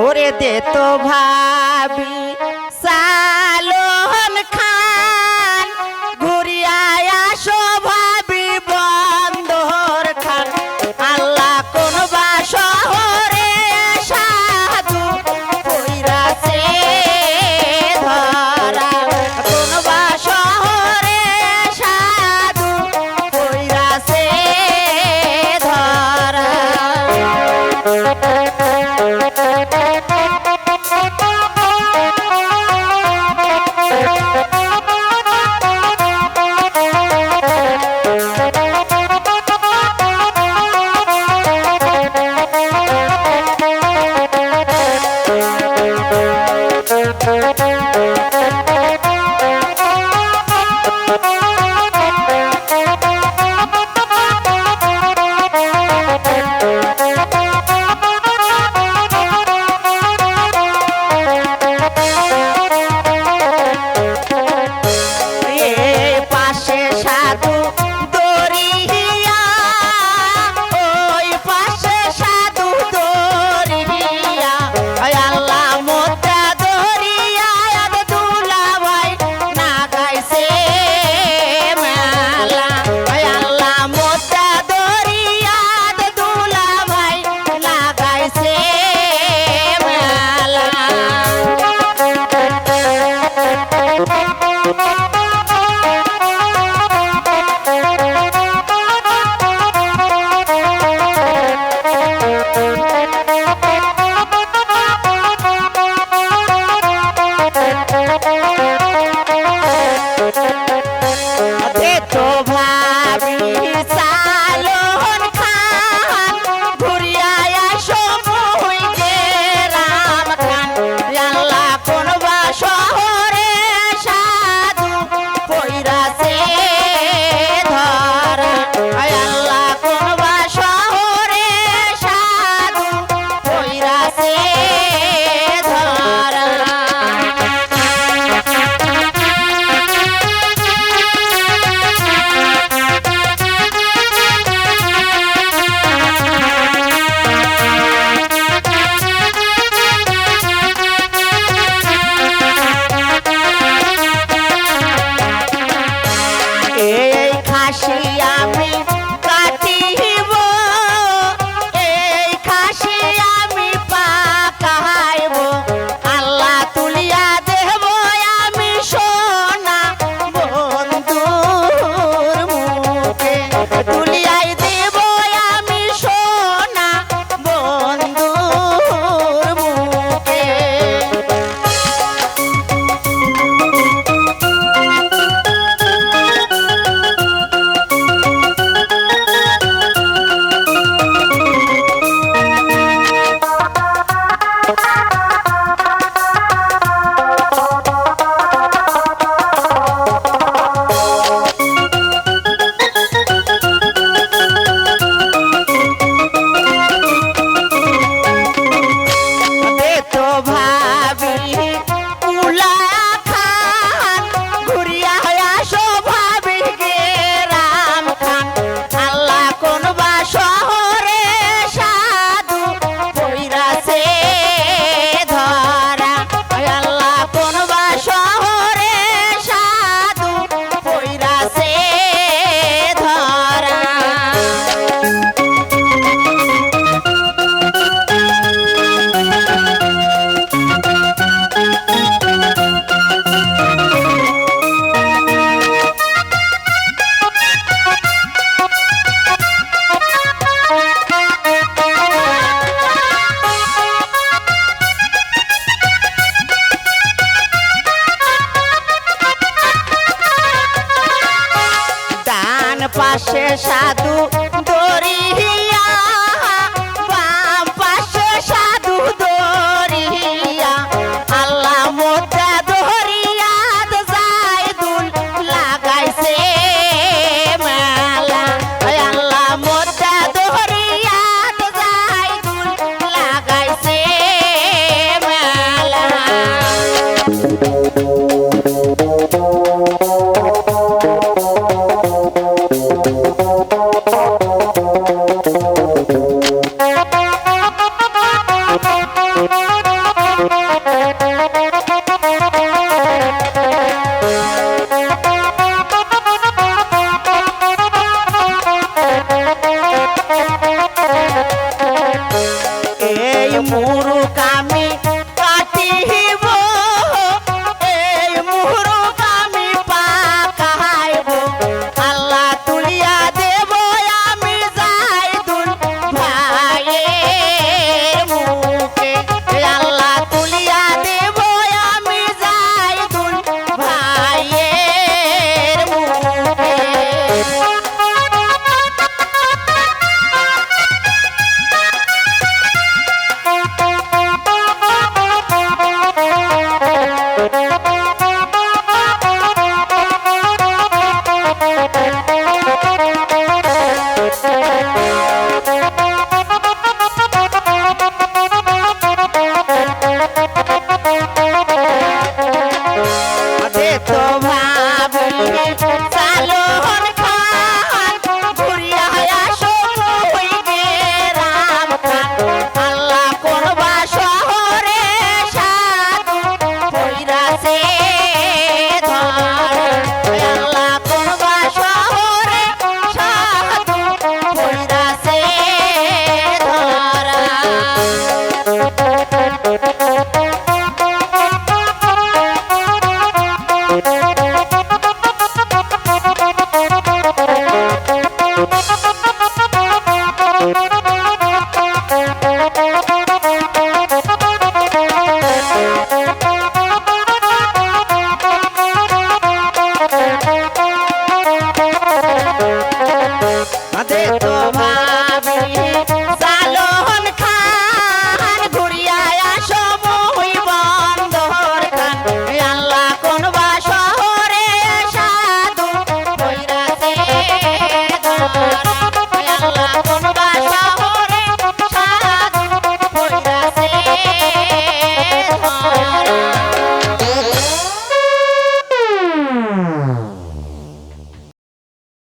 ওরে দে তো ভাবি সালন খান। ঘুরিয়া আসো ভাবি, বন্দর খান। আল্লাহ কোন বা শহরে সাধু কইরাছে ধরা। কোন বা শহরে সাধু কইরাছে ধরা। পাশে সাধু ধরা ¡Gracias!